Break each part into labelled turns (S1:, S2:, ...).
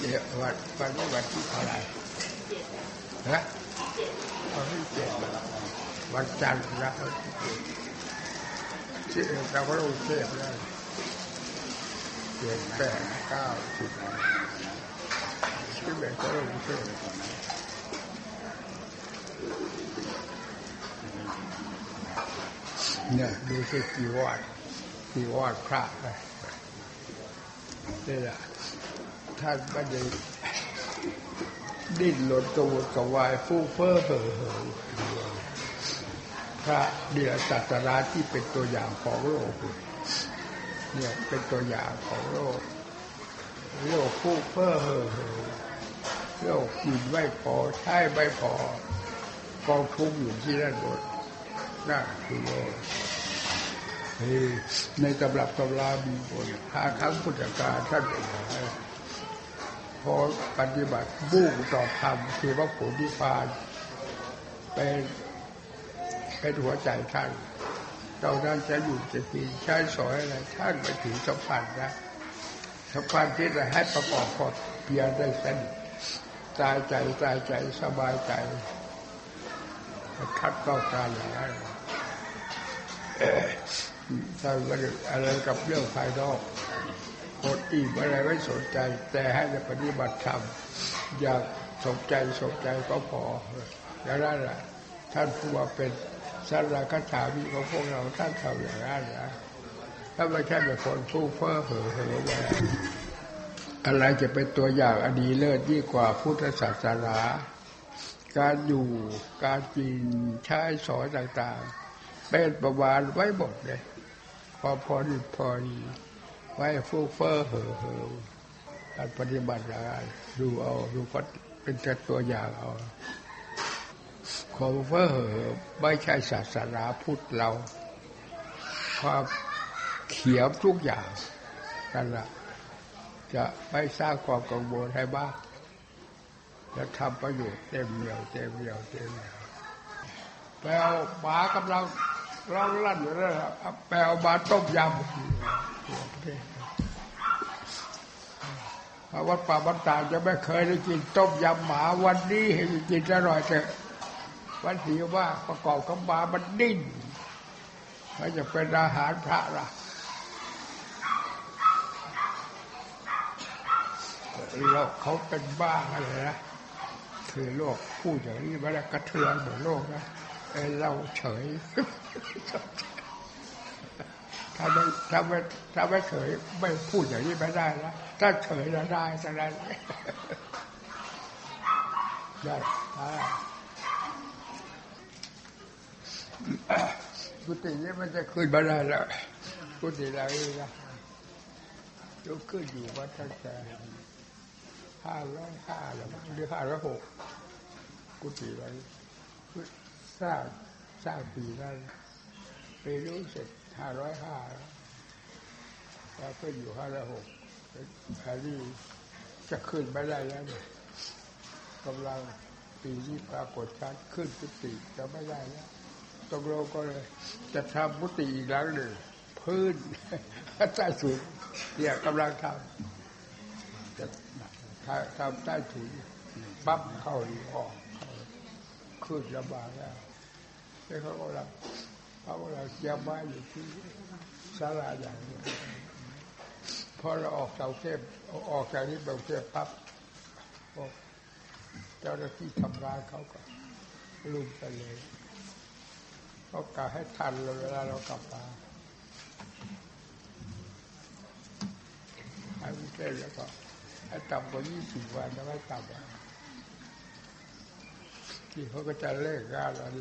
S1: เดี๋ยววันวันนี้วันที่เท่าไหร่ฮะวันที่เจ็ดวันจันทร์นะวันที่เจ็ดที่เราก็ลงเทพแล้วเจ็ดแปดเก้าสิบที่เบ็ดก็ลงเทพเนี่ยดูสิกี่วาดกี่วาดพระเลยนี่แหละ ท่านไม่ได้ดิ้นรนกระวนกระวายฟุ้งเฟ้อเห่อเหิพระเดียศาสนาที่เป็นตัวอย่างของโลกเนี่ยเป็นตัวอย่างของโลกโลกฟุ้งเฟ้อเห่อเหิโลกกินไม่พอใช้ไม่พอกองทุกอยู่ที่นั่นหมดนั่นคือโลกในตำรับตำรามีบนพาครั้งพุทธกาลท่านเป็นอย่างไร พอปฏิบัติบุ่งต่อธรรมคือว่าผลนิพพานเป็นเป็นหัวใจท่านเรานั้นจะอยู่จะกินใช้สอยอะไรท่านไปถึงสัมพันธ์นะสัมพันธ์ที่จะให้ประกอบพอเพียงได้สนิทตายใจตายใจสบายใจคัดก็การอย่างนั้นถ้าอะไรกับเรื่องภายนอก คนอิ่มอะไรไม่สนใจ แต่ให้ปฏิบัติธรรมอยากสนใจสนใจก็พออย่างนั้นแหละท่านผู้ว่าเป็นสารคาถามีของพวกเราท่านทำอย่างนั้นนะถ้าไม่ใช่เป็นคนผู้เพ้อเห่อเห่อมาอะไรจะเป็นตัวอย่างอดีเลิศยิ่งกว่าพุทธศาสนาการอยู่การกินใช้สอยต่างๆ เป็นประวานไว้หมดเลย พอพอดีพอดี ไว้ฟูเฟอร์เห่อเห่อการปฏิบัติงานดูเอาดูก็เป็นแต่ตัวอย่างเอาของเฟอร์เห่อไม่ใช่ศาสนาพุทธเรา ความเขียวทุกอย่างกันละจะไม่สร้างความกังวลให้บ้างจะทำประโยชน์เต็มเหนียวเต็มเหนียวเต็มเหนียวแปลหมากำลังร้องลั่นอยู่แล้วแปลมาต้มยำ วัดป่าบันตาจะไม่เคยได้กินต้มยำหมาวันนี้ให้กินอร่อยเถอะวันที่ว่าประกอบกับหมามันดิ้นมันจะเป็นอาหารพระล่ะโลกเขาเป็นบ้าอะไรนะคือโลกพูดอย่างนี้มาแล้วกระเทือนหมดโลกนะไอเราเฉย ถ้าไม่ถ้าไม่ถ้าไม่เฉยไม่พูดอย่างนี้ไม่ได้แล้วถ้าเฉยแล้วได้ฉะนั้ได้กุฏินี้มันจะขึ้นมาได้แล้วกุฏิเราเองนะยกขึ้นอยู่วัดตั้งแต่ห้าร้อยห้าหรือหรือห้าร้อยหกกุฏิไว้สร้างสร้างปีนั้นปีรู้เสร็จ ห้าร้อยห้าแล้วก็อยู่ห้าร้อยหกอันนี้จะขึ้นไม่ได้แล้วเนี่ยกำลังปีนี้ปรากฏชัดขึ้นกุฏิจะไม่ได้แล้วตกลงก็เลย จะทำกุฏิอีกหลังหนึ่งพื้นใต้ถุนเนี่ยกำลังทำจะทำใต้ถุนปั๊บเข้าออกขึ้นลำบากแล้วแล้วเขาก็รับ เขาก็รับยาบ้าอยู่ที่ศาลาอย่างนี้พอเราออกจากเทพออกจากนี้ไปเทพปั๊บเจ้าหน้าที่ทำงานเขาก็ลุมไปเลยเขากะให้ทันเวลาเรากลับมาให้วิเทแล้วก็ให้ต่ำกว่ายี่สิบวันจะไม่ต่ำที่เขาก็จะเลิกงานอะไร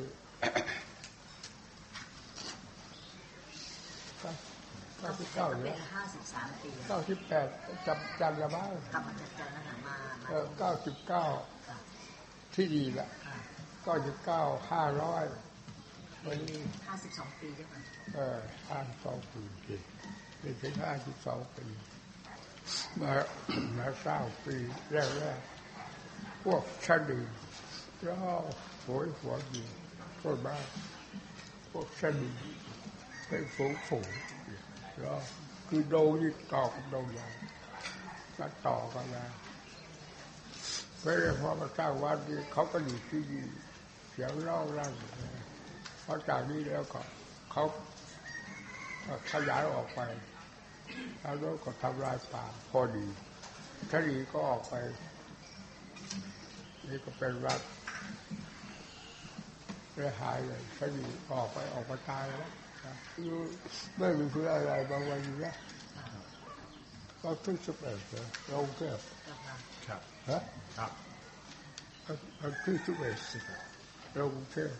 S1: เก้าสิบเก้าเนี่ย
S2: ห้าสิบสามปี
S1: เก้าสิบแปดจำจำละบ้าง
S2: กลับมาจากจันทร์นะคะมา
S1: เออเก้าสิบเก้าที่ดีละเก้าสิบเก้าห้าร้อยวันนี้
S2: ห้าสิบสองปีใช่ไหม
S1: เออห้าสองปีเป็นถึงห้าสิบสองปีมามาเก้าปีแรกๆพวกชาดีแล้วโหยหัวดีต้นบ้านพวกชาดีเป็นฝูงฝูงแล้ว คือโดยิ่ต่อกับโดใหญ่มาต่อกันแล้วไม่ได้พอมาสร้างวัดนี้เขาก็ดีที่ดีเสียงเล่าลั่นเพราะจากนี้แล้วก็เขาขยายออกไปแล้วก็ทำลายป่าพอดีทะเลก็ออกไป นี่ก็เป็นวัดเลยหายเลยทะเลออกไปออกมาตายแล้ว ไม่มีคืออะไรบางวันอยู่นะก็ทุกสิบเอ็ดเลยลงเทพ
S2: เจ้าค่ะ
S3: ครับ
S1: ฮะ
S3: ครับ
S1: วันที่สิบเอ็ดลงเทพ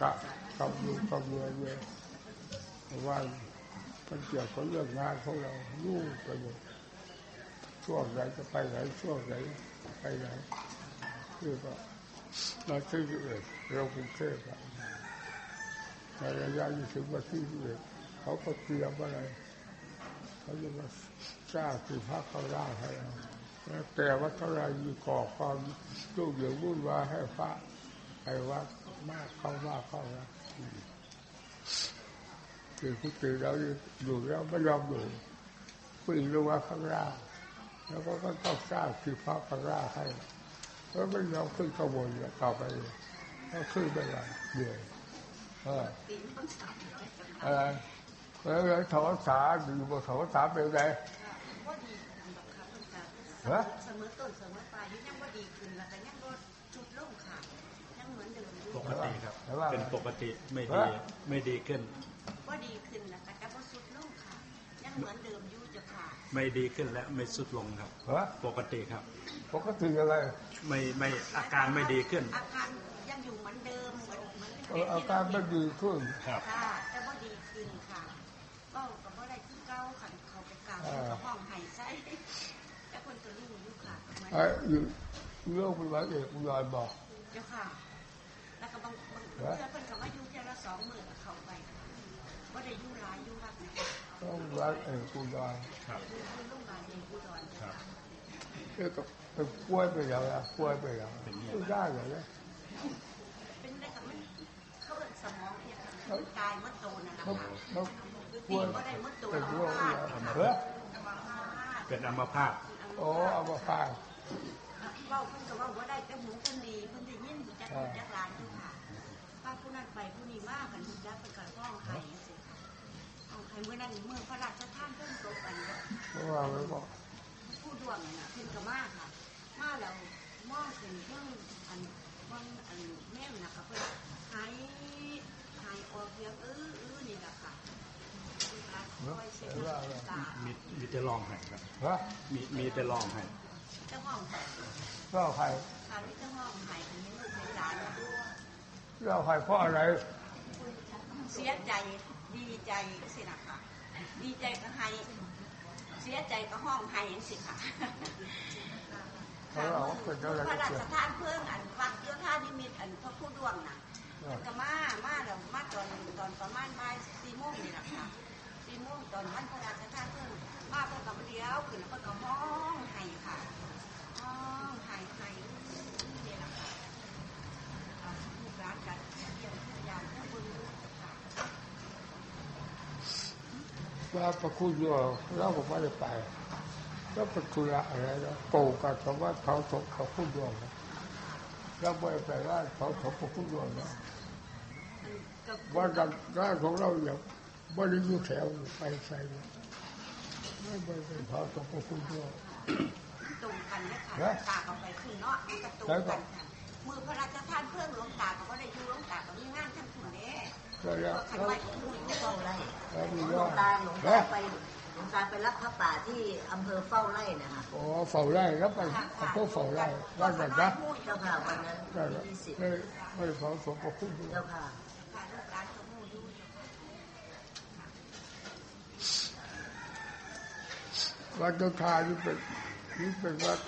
S1: กะกับลูกกับเมียเนี่ยว่ามันเกี่ยวกับเรื่องงานของเรายุ่งไปหมดช่วงไหนจะไปไหนช่วงไหนไปไหนคือก็มาที่สิบเอ็ดลงกรุงเทพอะ ในระยะที่ถึงวันที่สิบเอ็ดเขาก็เตรียมอะไรเขาจะมาสร้างที่พักเขาได้ให้แต่ว่าเท่าไรมีก่อความลูกเหยื่อวุ่นวายให้พระไปวัดมากเข้ามากเข้านะคือผู้ตื่นเราอยู่แล้วไม่ยอมอยู่ปีนลงมาข้างล่างแล้วก็ก็ต้องสร้างที่พักข้างล่างให้แล้วไม่ยอมขึ้นข้างบนแล้วต่อไปก็ขึ้นไม่ได้เหนื่อย ออ
S2: ปีนต้นสาม
S1: อะไรแล้วถอสาอยู่บนถอสาเป็นไง
S2: ว่าดีขึ้นแบบค่ะเพิ่นค่ะ
S1: ฮะ
S2: เสมอต้นเสมอปลายยังว่าดีขึ้นแล้วแต่ยังก็จุดลงค่ะยังเหมือนเดิมยู่
S3: ปกติครับ เป็นปกติไม่ดีไม่ดีขึ้น
S2: ว่าดีขึ้นแล้วแต่ก็บ่สุดลงค่ะยังเหมือนเดิมอยู่เจ้าค่ะ
S3: ไม่ดีขึ้นและไม่สุดลงครับ
S1: ฮะ
S3: ปกติครับ
S1: ปกติยังไง
S3: ไม่ไม่อาการไม่ดีขึ้น
S2: อาการยังอยู่เหมือนเดิมเหมือน เหมือน
S1: เอออาการไม่ดีขึ้น
S3: ครับ
S2: ค่ะแต่ว่าดีขึ้นค่ะก็ก็บ่ได้ที่เก้าขันเขาไปกล่าว
S1: อ่า
S2: กับห้องไห้ใส่แต่คนก็รู้อยู่ค่ะเหมือน
S1: ไอ้อยู่เรื่องเป็นวันเอกอุยอยบอก
S2: เจ้าค่ะแล้วก็บางบางเพื่อนเพิ่นก็มาอยู่เท่าละสองหมื่นกับเขาไปว่าได้อยู่หลายอยู่วัดนะ
S1: ต้องวันเอกอุยอย
S3: ครับ
S2: อยู่อยู่โรงพยาบาลเองอุดร
S3: ครับ
S1: เอ้ก็เป็นป่วยไปแล้วนะป่วยไปแล้วไม่ได้เลยนะ
S2: เป็นได้กับมันเขาเป็นสมองเนี่ยค่ะมันตาย เมื่อโตนั่นแหละ
S1: เขา
S2: ค่ะ
S1: เขา
S2: คือ
S1: ป่
S2: ตี
S1: ว
S2: เมื่อ
S1: เป็น
S2: แล้ว
S1: โรค
S2: พ
S1: อะ
S2: ลาด
S1: ไรเฮ้ย
S3: เป็นอัมพาต
S1: โอ้เอามาฟาด
S2: เว้าเพิ่นก็เว่าว่ได้แต่หมูเพิ่นดีเพิ่นได้ยินจักรจักรลานอยู่ค่ะป้าผู้นั้นไปผู้นี้มากันทุกยักษ์เป็นการร้องไห้สิค่ร้องไห้เมื่อนั้นเมื่อพระราชทานเพิ่นตกไปเนี่
S1: ว่าไม่บอก
S2: ผู้ดวงน่ะเพิ่นก็มาค่ะ มาแล้วมองขึ้นเพิ่งอันว่างอันแม่น่ะก็เพิ่นหาย ออกเพียงอื้ออื้อนี่แหละค่ะเพิ่นก็คอยเช็ดน้ำตา
S3: มีมีแต่รองให้ครับ
S1: ฮะ
S3: มีมีแต่รองให้
S2: เจ้าห้องไห้
S1: เล่าใคร
S2: ค่ะที่เจ้าห้องไห้อันนี้ลูกในหลานด้วย
S1: เล่าใครเพราะอะไร
S2: เสียใจดีใจสินะค่ะดีใจก็ให้เสียใจก็ห้องไห้สิค่ะ
S1: เขาเอาเป็นอะไร
S2: พระราชทานเพื่ออันวัดโยธานิมิตอันพระผู้ดวงน่ะ ก็มา มาแล้วมาตอนตอนประมาณบ่ายสี่โมงนี่แหละค่ะสี่โมงตอนวันพระราชทานเพื่องมาเพิ่นกับเดียวขึ้นแล้วเพิ่นก็ห้องไห้ค่ะห้องไห้ไห้นี่แหละค่ะลูกหลานกันเยี่ยมทุกอย่างทุกคน
S1: ว่าประคุณอยู่เราก็ไม่ได้ไปแล้วป็นธุระอะไรแล้วปู่กับสมว่าเขาสมเขาพูดดวงนะแล้วไม่ไปว่าเขาสมเขาพูดดวงนะ
S2: ก็
S1: ว่าดันร้านของเราอย่างบริยุทธ์แถวไปใส่ไม่ไปเป็นเขาสมเขาพูดดวง
S2: ตรงกันนะ
S1: เอ๊ะ
S2: ค่ะตาก็ไปขึ้นเนาะมันก็ตรงกันค่ะมือพระราชทานเพื่องหลวงตาก็บ่ได้อยู่หลวงตาก็มีงานทั้งคุณเด้
S1: ก็แล้ว
S2: ขันไว้ของมืออยู่
S4: เฝ้าไร่
S1: แล้วมี
S4: หลว
S1: ว่าง
S4: ตาหลวงตาไปหลวงตาไปรับพระป่าที่อำเภอเฝ้าไร่นะคะ
S1: โอ้เฝ้าไร่แล้วไปพวกเฝ้าไร่ว่าแต่นะ
S4: เจ้าค่ะวันนั้น
S1: ได้แล้ว
S4: ยี่สิบ
S1: ไม่ไม่เขาสมเขาพูดดวง
S4: เจ้าค่ะ
S2: ค่ะลูกหลานก็มูอยู่เจ้าค่ะ
S1: วัดเจ้าทานี่เป็นนี่เป็นวัด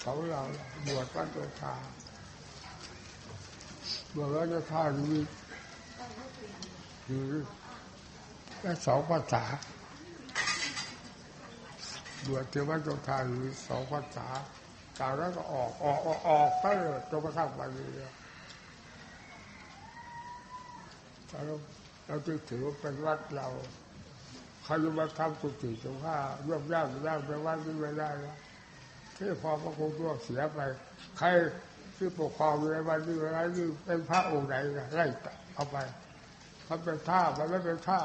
S1: เของเราบวชวัดเจ้าทาบวชวัดเจ้าทานี่มีคือแค่สองภาษาบวชเทวัดเจ้าทามีสองภาษาจากนั้นก็ออกออกออกออกไปเลยจนกระทั่งวันนี้เราเราจึงถือว่าเป็นวัดเรา ใครจะมาทำสุติสงฆาเรื่องยากยากไปวัดนี้ไม่ได้นะที่พอพระครูตัวเสียไป ใครที่ปกครองในวันนี้อะไรนี่เป็นพระองค์ไหนนะไล่เอาไปมันเป็นท่ามันไม่เป็นท่า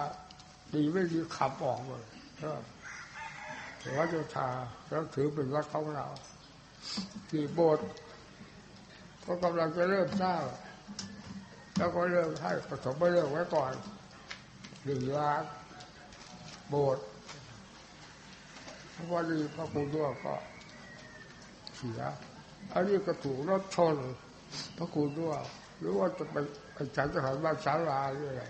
S1: ดีไม่ดีขับออกเลยเออวัดโยธาเราถือเป็นวัดของเราที่โบสถ์ก็กำลังจะเริ่มสร้างแล้วก็เริ่มให้ผสมไปเริ่มไว้ก่อนหนึ่งล้าน โบสถ์พระว่านี่พระครูด้วยก็เสียอันนี้ก็ถูกรถชนพระครูด้วยหรือว่าจะไปไปฉันจะหันบ้านสาลาหรืออะไร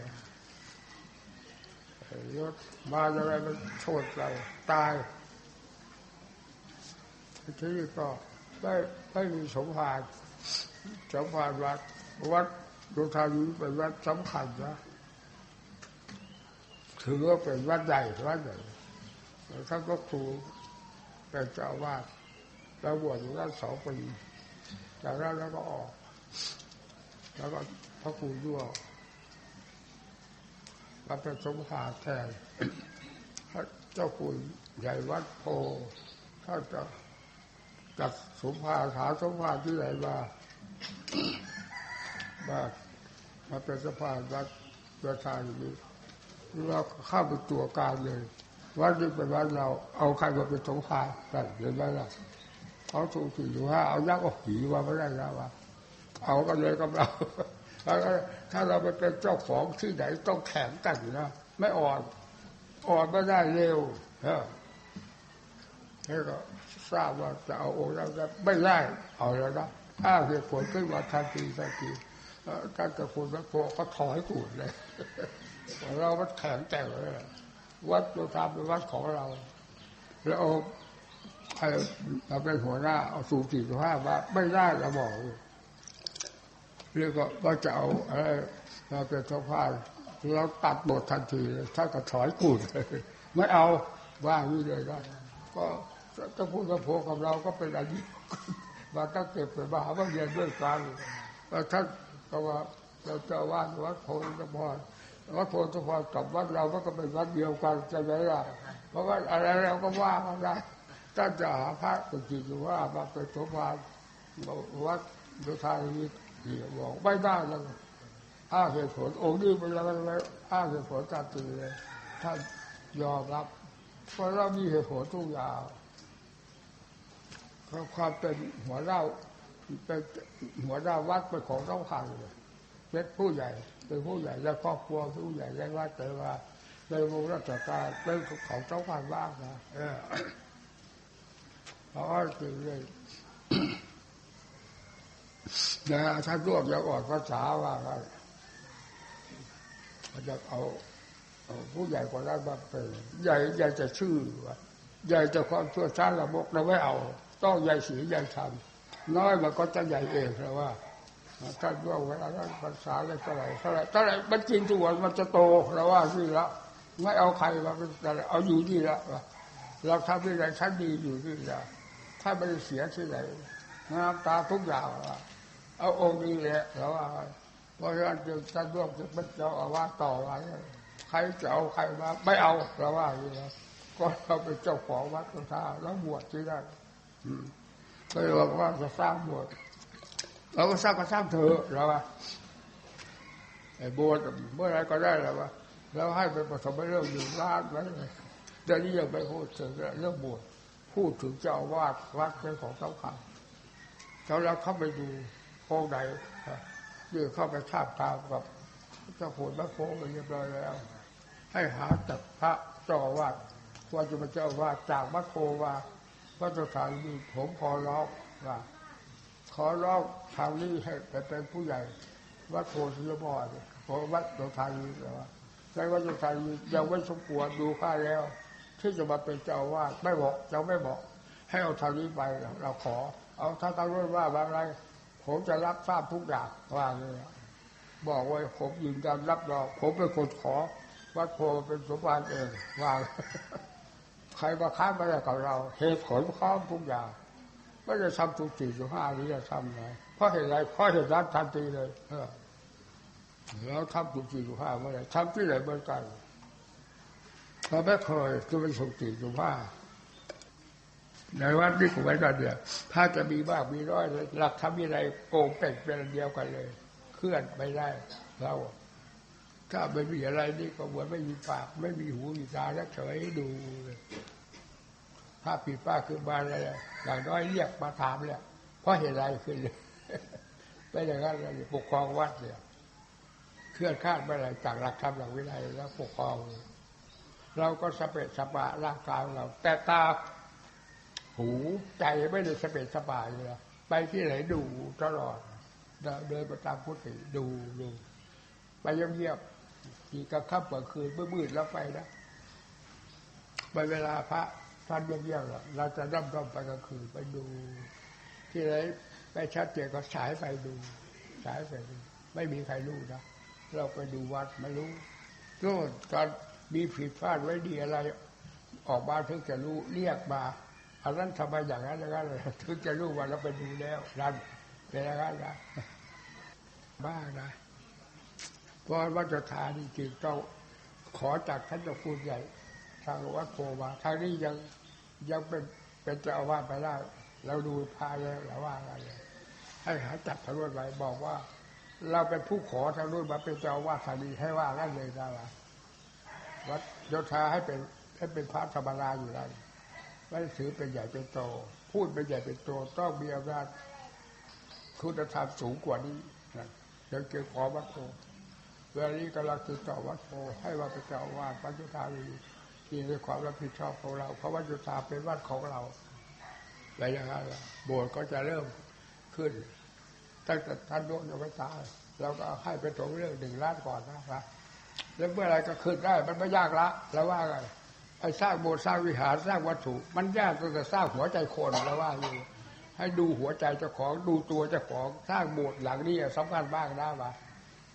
S1: รถมาอะไรมันชนเราตายทีนี้ก็ได้ได้มีสมภารสมภารวัดวัดดวงธานีเป็นวัดสำคัญนะ ถือว่าเป็นวัดใหญ่วัดใหญ่ท่านก็ครูเป็นเจ้าวาดเราบวชอยู่ได้สองปีจากนั้นแล้วก็ออก แล้วก็พระครูด้วยมาเป็นสมภารแทนพระเจ้าคุณใหญ่วัดโพถ้าจะจัดสมภารหาสมภารที่ไหนมามามาเป็นสมภารวัดประธานอย่างนี้ เราเข้าไปตัวการเลย วัดนี้เป็นวัดเราเอาใครมาเป็นสมภารกันเห็นไหมล่ะเขาถูกสี่ว่าเอายักษ์เอาผีมาไม่ได้แล้วว่าเอากันเลยกับเราถ้าเราไปเป็นเจ้าของที่ไหนต้องแข็งกันนะไม่อ่อนอ่อนไม่ได้เร็วเออนี่ก็ทราบว่าจะเอาองค์นั้นไม่ได้เอาแล้วนะถ้าเหตุผลขึ้นมาทันทีทันทีท่านจะคุณพระโพก็ถอยกูดเลย เราวัดแข็งแต่งเลยวัดเราทำเป็นวัดของเรา แล้วเอาใครเราเป็นหัวหน้าเอาสูงสี่สิบห้าว่าไม่ได้เราบอกเรียกว่าจะเอาอะไรมาเป็นสภาพเราตัดบททันทีถ้าก็ถอยกูดไม่เอาว่างี้เลยก็ก็จะพูดกับโพกับเราก็เป็นอันนี้มาตั้งเก็บไปมาหาว่าเรียนด้วยกันแล้าก็ว่าเราจะว่าวัดโพธิพร วัดโพธิพรกับวัดเราก็เป็นวัดเดียวกันจะไหมล่ะเพราะว่าอะไรเราก็ว่ากันได้ถ้าจะหาพระก็จริงว่ามาเป็นสมภารวัดดุทานีที่บอกไม่ได้แล้วอ้าเหตุผลองค์นี้เป็นอะไรอ้าเหตุผลตัดตีเลยท่านยอมรับเพราะเรามีเหตุผลทุกอย่างเพราะความเป็นหัวเล่าเป็นหัวหน้าวัดเป็นของต้องขังเลยเป็นผู้ใหญ่ เป็นผู้ใหญ่และครอบครัวผู้ใหญ่และวัดแต่ว่าในวงราชการเป็นของต้องขังบ้างนะเออเพราะจริงเลยนะท่ารวบจะออนภาษาว่ากันเขาจะเอาผู้ใหญ่กว่านั้นมาเป็นใหญ่ใหญ่จะชื่อว่าใหญ่จะความชั่วช้าระบกเราไม่เอา ต้องใหญ่สีใหญ่ทำน้อยมันก็จะใหญ่เองเพราะว่า ท่านว่าเวลาท่านภาษาอะไรเท่าไรเท่าไรเท่าไรมันจริงทุกวันมันจะโตเราว่าที่ละไม่เอาใครมาเป็นอะไรเอาอยู่ที่ละเราทำที่ไหนชั้นดีอยู่ที่ละถ้าไม่ได้เสียที่ไหนน้ำตาทุกอย่างเอาองค์นี้แหละเราว่าเพราะฉะนั้นจะท่านร่วมจะเป็นเจ้าอาวาสต่อไปใครจะเอาใครมาไม่เอาเราว่าอย่างนี้ก็เราเป็นเจ้าของวัดท่าแล้วบวชที่นั่นก็เลยบอกว่าจะสร้างบวช เราก็สร้างก็สร้างเถอะเราว่าไอ้บวชเมื่อไรก็ได้แล้วว่าแล้วให้ไปผสมเรื่องอยู่ร้านไว้เลยเดี๋ยวนี้ยังไม่พูดถึงเรื่องบวชพูดถึงเจ้าวาดวัดเป็นของสำคัญแล้วเราเข้าไปดูโค้งใดยื่เข้าไปทาบทามกับเจ้าโหดพระโค้งเรียบร้อยแล้ว ให้หาจับพระเจ้าวาดว่าจะมาเจ้าวาดจากวัดโควาพระสถานีผมขอร้องว่า ขอร้องทางนี้ให้ไปเป็นผู้ใหญ่ วัดโพธิยบอดขอวัดโดทานีแต่ว่าในวัดโดทานียังไม่สมควรดูค่าแล้ว ที่จะมาเป็นเจ้าวาดไม่บอกเจ้าไม่บอก ให้เอาทางนี้ไปเราขอ เอาถ้าตั้งรุ่นว่าบางไรผมจะรับทราบทุกอย่างว่าเลยบอกไว้ผมยืนยันรับรองผมเป็นคนขอ วัดโพเป็นสมบัติเองว่าใครมาค้านมาได้กับเราเหตุผลพร้อมทุกอย่าง ไม่ได้ทำทุกสี่ทุห้าหรือจะทำไงเพราะเหตุไรเพราะเหตุนั้นทันทีเลยเออแล้วทำทุกสี่ทุห้าเมื่อไรทำที่ไหนเหมือนกันเราไม่เคยคือเป็นสุกสี่ทุห้าในวัดนี่ผมไว้กันเดียวถ้าจะมีบ้างมีร้อยหลักทำยังไงโกงเป็ดเป็นเดียวกันเลย เคลื่อนไม่ได้เราถ้าไม่มีอะไรนี่ก็เหมือนไม่มีปาก ไม่มีหูมีตาแล้วเฉยดูเลย ถ้าผิดป้าคือมาอะไรอย่างน้อยเรียกมาถามแล้วเพราะเหตุอะไรขึ้นเลยไม่อย่างนั้นเลยปกครองวัดเนี่ยเคลื่อนคาดไม่อะไรจากหลักธรรมหลักวินัยแล้วปกครอง เราก็สเปะสปะร่างกายของเรา แต่ตาหูใจไม่ได้สเปะสปะเลยไปที่ไหนดูตลอดเดินไปตามพุทธิดูดูไปเงียบๆกี่กลางค่ำกลางคืนมืดๆแล้วไปนะไปเวลาพระ ท่านเงียบๆแล้วเราจะร่ำร่ำไปกลางคืนไปดู ที่ไหนไปชัดเจนก็ฉายไปดูฉายไปดู ไม่มีใครรู้นะเราไปดูวัดไม่รู้โน่นตอนมีผิดพลาดไว้ดีอะไร ออกมาถึงจะรู้เรียกมาอันนั้นทำไมอย่างนั้นอย่างนั้นถึงจะรู้ว่าเราไปดูแล้วนั่นเป็นอย่างนั้นนะบ้านะเพราะว่าจะทานจริงๆต้องขอจากท่านเจ้าคุณใหญ่ ทางวัดโพมาทางนี้ยังยังเป็นเป็นเจ้าอาวาสไปได้เราดูพาแล้วเราว่าอะไรให้หาจับทางนู้นไว้บอกว่า เราเป็นผู้ขอทางนู้นมาเป็นเจ้าอาวาสทางนี้ให้ว่ากันเลยนะว่าวัดโยธาให้เป็นให้เป็นพระธรรมดาอยู่ได้ไม่ได้ถือเป็นใหญ่เป็นโต พูดเป็นใหญ่เป็นโตต้องมีอำนาจคุณธรรมสูงกว่านี้นะยังเกี่ยวขอวัดโพเวลานี้กำลังติดต่อวัดโพให้ว่าเป็นเจ้าอาวาสวัดโยธาวี ที่ในความรับผิดชอบของเรา เพราะวัดโยธาเป็นวัดของเราอะไรอย่างนั้นล่ะโบสถ์ก็จะเริ่มขึ้น ตั้งแต่ท่านโน้นยังไม่ตาเราก็ให้ไปตรงเรื่องหนึ่งล้านก่อนนะครับแล้วเมื่อไรก็ขึ้นได้ มันไม่ยากละแล้วว่ากันไอ้สร้างโบสถ์สร้างวิหารสร้างวัตถุ มันยากตั้งแต่สร้างหัวใจคนแล้วว่าอยู่ให้ดูหัวใจเจ้าของดูตัวเจ้าของสร้างโบสถ์หลังนี้สำคัญบ้างนะว่า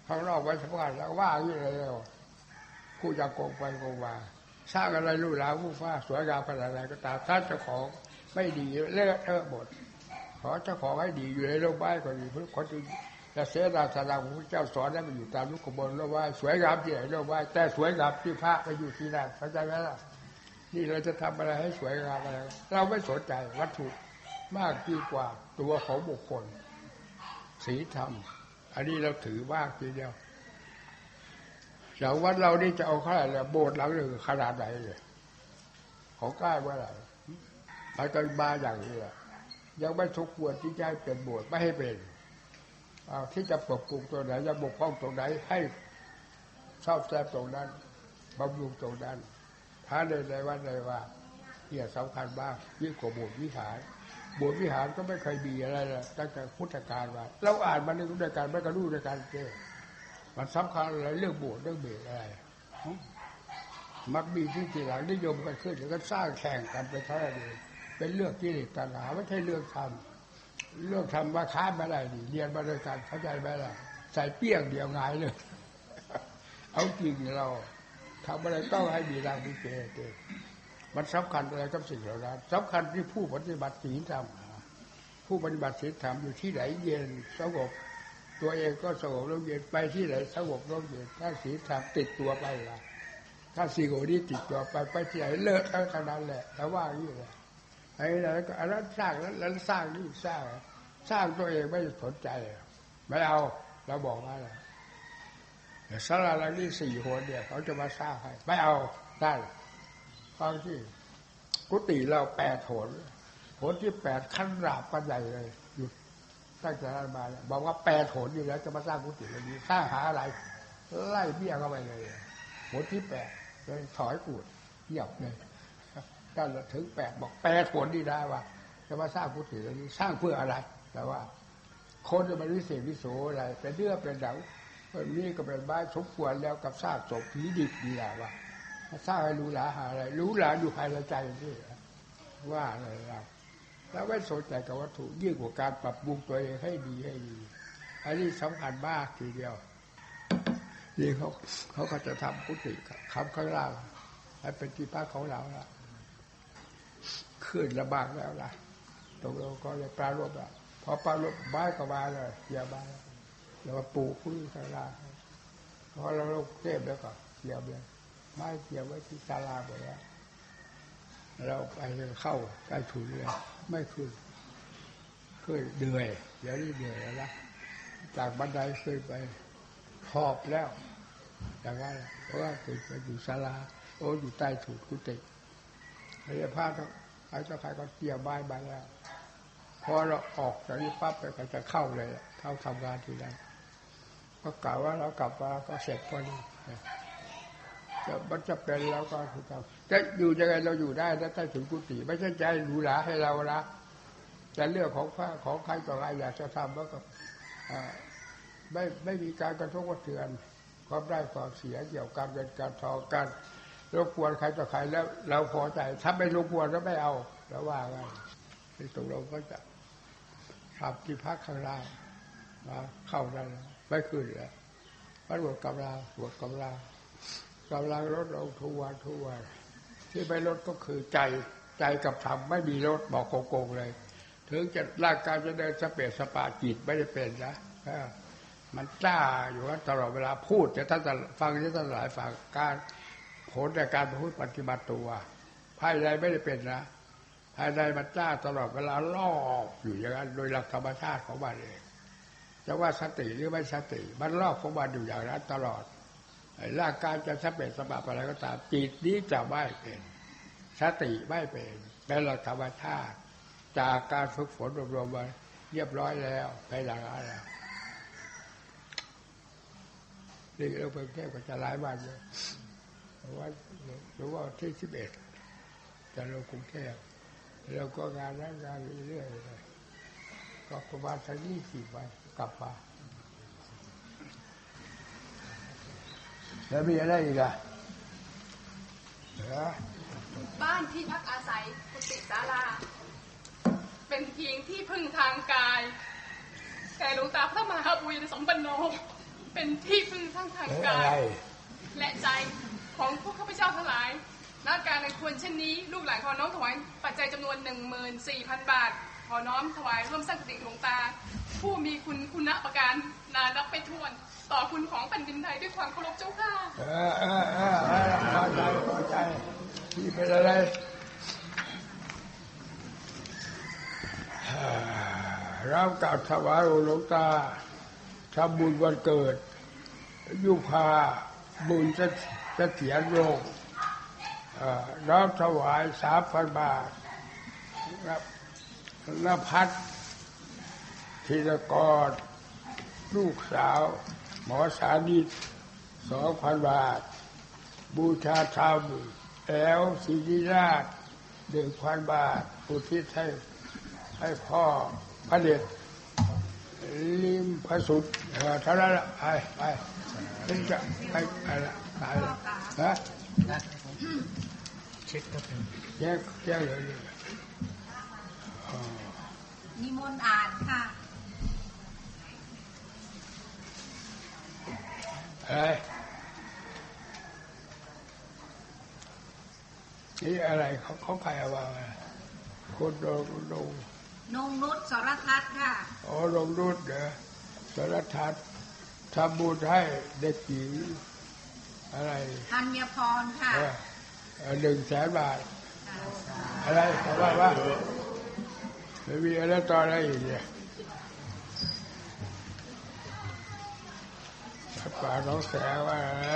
S1: ข้างนอกไว้สำคัญแล้วว่าอย่างนี้เลยคู่จะโกงไปโกงมา สร้างอะไรรู้แล้วผู้ฟ้าสวยงามขนาดไหนก็ตามถ้าเจ้าของไม่ดีเลิกเทอะหมดขอเจ้าของให้ดีอยู่ในโลกใบก็ดีเพื่อขอจะจะเสนาสนาของพระเจ้าสอนให้มันอยู่ตามลูกขบวนโลกใบสวยงามที่ไหนโลกใบแต่สวยงามที่พระไปอยู่ที่นั่นเข้าใจไหมล่ะนี่เราจะทำอะไรให้สวยงามอะไรเราไม่สนใจวัตถุมากดีกว่าตัวของบุคคลศีธรรม อันนี้เราถือมากทีเดียว อย่างวัดเรานี่จะเอาขนาดไหนโบสถ์หลังหนึ่งขนาดไหนเลยของกล้เมื่อะไรไปกันบาอย่างนี้แหละยังไม่ทุกควรที่จะให้เป็นบวชไม่ให้เป็นเอาที่จะปรับปรุงตัวไหนจะบกพร่องตรงไหนให้ชอบแซมตรงนั้นบำรุงตรงนั้นถ้าในในวันในว่าเนี่ยสำคัญมากยิ่งกว่าโบสถ์วิหารโบสถ์วิหารก็ไม่เคยมีอะไรเลยตั้งแต่พุทธกาลมาเราอ่านมันในรู้ด้วยกันไม่กระรู้ด้วยกันเจ้ มันสำคัญอะไรเรื่องบสถ์เรื่องเบสอะไรมักมีที่ทีหลังนิยมกันขึ้นแล้วก็สร้างแข่งกันไปเท่านั้นเองเป็นเรื่องกิเลสตัณหาไม่ใช่เรื่องธรรมเรื่องธรรมว่าค้านมาได้ดิเรียนมาด้วยกันเข้าใจไหมล่ะใส่เปี้ยงเดียวงายเลย เอาจริงเราทำอะไรต้องให้มีรางมีเกณฑ์มันสำคัญอะไรกับสิ่งเหล่านั้นสำคัญที่ผู้ปฏิบัติศีลธรรมผู้ปฏิบัติศีลธรรมอยู่ที่ไหนเย็นสงบ ตัวเองก็สงบร่มเย็นไปที่ไหนสงบร่มเย็นถ้าศีลธรรมติดตัวไปละถ้าสิ่งเหล่านี้ติดตัวไปไปที่ไหนเลิกทั้งนั้นแหละแต่ว่าอย่งนี้แหละไอ้นั่นก็อันนั้นสร้างนั้นแล้วสร้างนี่สร้าง สร้างตัวเองไม่สนใจไม่เอาเราบอกว่าอะไรสาราลังนี่สี่คนเนี่ยเขาจะมาสร้างให้ไม่เอาได้ฟังที่กุฏิเราแปดโหนโหนที่แปดขั้นราบกันใหญ่เลย ตั้งแต่นั้นมายบอกว่าแปดโหนอยู่แล้ว จะมาสร้างกุฏิเรานี้สร้างหาอะไร ไล่เบี้ยเข้าไปเลยโหนที่แปดเลยถอยกูดเงียบเลยก็ถึงแปดบอกแปดผลดีได้ว่าจะมาสร้างพุทธิเรื่องนี้สร้างเพื่ออะไร แต่ว่า คนจะมาวิเศษวิโสอะไร เป็นเนื้อเป็นหนังคนนี้ก็เป็นบ้านสมควรแล้วกับสร้างศพผีดิบดีแหละว่าสร้างให้รู้หลาหาอะไร รู้หลาอยู่ภายในใจที่ว่าอะไรเรา แล้วไม่สนใจกับวัตถุยิ่งกว่าการปรับปรุงตัวเองให้ดีให้ดี อันนี้สำคัญมากทีเดียวนี่เขาเขาก็จะทำพุทธิคำข้างล่างให้เป็นที่พักของเราละขึ้นระบากแล้วล่ะตกลงก็เลยปลารบอะพอปลารบบ้านก็มาเลยเกี่ยบ้านแล้วก็ปลูกพื้นศาลาพอเราลงเทพแล้วก็เกี่ยวเลยไม้เกี่ยวไว้ที่ศาลาหมดแล้วเราไปเข้าใต้ถุนเลย ไม่ขึ้นเคยเหนื่อยเดี๋ยวนี้เหนื่อยแล้ว จากบันไดเคยไปหอบแล้วอย่างนั้นเพราะว่าเคยไปอยู่ศาลาโอ้อยู่ใต้ถุนกุฏิไอ้ผ้าต้องใครต้องใครก็เกี่ยวใบายใบายแล้วพอเราออกจากนี้ปั๊บไปก็จะเข้าเลยเข้าทำงานที่นั่นก็กล่าวว่าเรากลับมาก็เสร็จพอดี มันจะเป็นแล้วก็คือทำจะอยู่ยังไงเราอยู่ได้นะใต้ถุนกุฏิไม่ใช่ใจหรูหราให้เรานะแต่เรื่องของพระของใครต่อใครอยากจะทำแล้วก็ไม่ไม่มีการกระทบกระเทือน ความได้ความเสียเกี่ยวกับการเงินการทองการรบกวนใครต่อใครแล้ว เราพอใจถ้าไม่รบกวนก็ไม่เอาแล้วว่าไงที่ตกลงก็จะทำที่พักข้างล่างมาเข้าได้แล้วไม่ขึ้นแล้วพระบวชกำลังบวชกำลัง กำลังลดลงทุกวันทุกวันที่ไม่ลดก็คือใจใจกับธรรมไม่มีลดบอกโกงเลย ถึงจะร่างกายจะเดินสเปรสปาจิตไม่ได้เป็นนะมันจ้าอยู่ว่าตลอดเวลาพูดแต่ท่านจะฟังที่ท่านหลายฟังการผลในการพูดปฏิบัติตัว ภายในไม่ได้เป็นนะ ภายในมันจ้าตลอดเวลารอบอยู่อย่างนั้นโดยหลักธรรมชาติของมันเองจะว่าสติหรือไม่สติ มันรอบของมันอยู่อย่างนั้นตลอด ร่างกายจะสเปรสปาอะไรก็ตามจิตนี้จะไม่เป็นสติไม่เป็นเป็นหลักธรรมชาติ จากการฝึกฝนอบรมมาเรียบร้อยแล้วไปหลังอะไรนี่เราไปแก้ก็จะหลายวันเลยเพราะว่าหรือว่าที่สิบเอ็ดจะลงกรุงเทพเราก็งานนั้นงานเรื่อยๆเลยก็ประมาณสักยี่สิบวันกลับมา แล้วมีอะไรอีกอะเหรอ
S5: บ้านที่พักอาศัยกุฏิศาลา เป็นเพียงที่พึ่งทางกาย แต่หลวงตาพระมหาบุญสมปันโนเป็นที่พึ่งทางทาง
S1: เอ๊ะ
S5: กา
S1: อะไร
S5: ยและใจของพวกข้าพเจ้าทั้งหลายณการในควรเช่นนี้ ลูกหลานขอน้อมถวายปัจจัยจำนวน14,000บาท ขอน้อมถวายร่วมสร้างกุฏิหลวงตา ผู้มีคุณคุณะประการนานับไปถ้วน ต่อคุณของแผ่นดินไทยด้วยความเคารพเจ้าค่ะ
S1: เออเออเออเออพอใจพอใจที่เป็นอะไรอ่าเรากราบถวายหลวงตาทำบุญวันเกิด ยุพาบุญจะจะเถียนโลงเอ่อเราถวายสามพันบาทครับ นพัฒน์ธีรกร ลูกสาว หมอสานิตสองพันบาท บูชาธรรมแอลศิริราชหนึ่งพันบาทอุทิศให้ให้พ่อพระเดชลิมพระสุดเออเท่านั้นละไปไปถึงจะไปไปละไปละฮะ
S3: เช็คก็เป็น
S1: แยกแยกเลยเลยอ๋อ
S4: นิมนต์อ่านค่ะ
S1: เอ้ยนี่อะไรเขาเขาใครเอาว่าคนโดนโดน
S4: นงนุชสรทัศน์ค่ะ
S1: อ๋อลงรุ่นเด้อสารทัศน์ทำบุญให้เด็กหญิงอะไร
S4: ธัญพรค่ะ
S1: เออเออหนึ่งแสนบาท อะไรเขาว่าว่า ไม่มีอะไรต่ออะไรอีกเนี่ยป่าน้องแสว่าเอ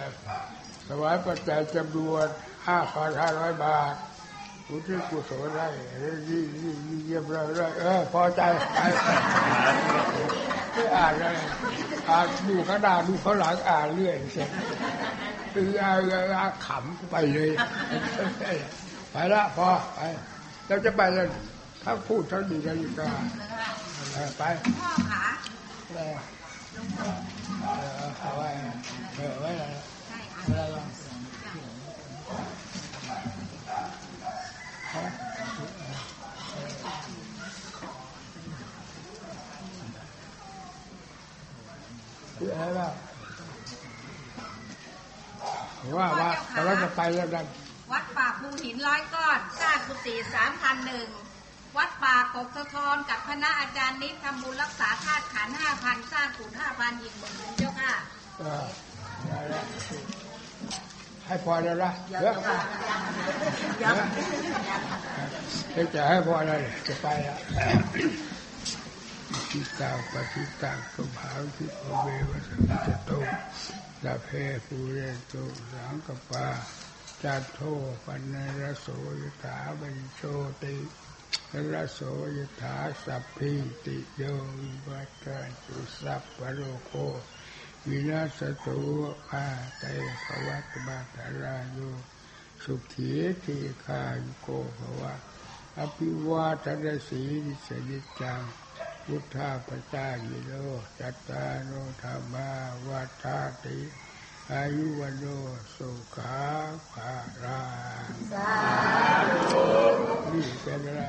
S1: อถวายปัจจัยจำนวนห้าพันห้าร้อยบาทอุทิศกุศลได้ยี่ยี่ยี่เยี่ยมเลยเลยเออพอใจไปไม่อ่านเลยอ่านดูข้างหน้าดูข้างหลังอ่านเรื่อยเสร็จคืออ่านอ่านขำไปเลย ไปละพอไปเราจะไปแล้ว ถ้าพูดเท่าดีนาฬิกาเออไป
S4: พ่อขา
S1: เออเอาไว้เออไว้อะไร
S4: ใช่อ่าน
S1: อะไรวะฮะคืออะไรบ้างว่าว่าเราจะไปแล้วกัน
S4: วัดป่าภูหินร้อยก้อนสร้างกุฏิสามพันหนึ่ง วัดป่ากกสะทอนกับคณะอาจารย์นิดทำบุญรักษาธาตุขันห้าพันสร้างกุฏห้าพันอีกหมื่นหนึ่งเจ้าค่ะ
S1: ให้พอแล้วละ
S2: เยว
S1: เดี๋ยว
S2: จะเดี๋ยว
S1: จะให้พอแล้วจะไปละทิตังปฏิตังสุภาทิโอเววัสมิจโตลาเพภูเรโตสังกปาจัตโทปันนรโสยถาวิโชติ รโสยถาสัพพิติโยวิวัตชันตุสัพพะโรโควินาศตุอาเตภวัตบาตรายุสุขีทีคายุโกภวะอภิวาทนสีนิสนิจจังพุทธาปจายิโนจัตตานุธรรมาวัฏาติอายุวันโนสุขาภารานี่เป็นอะไร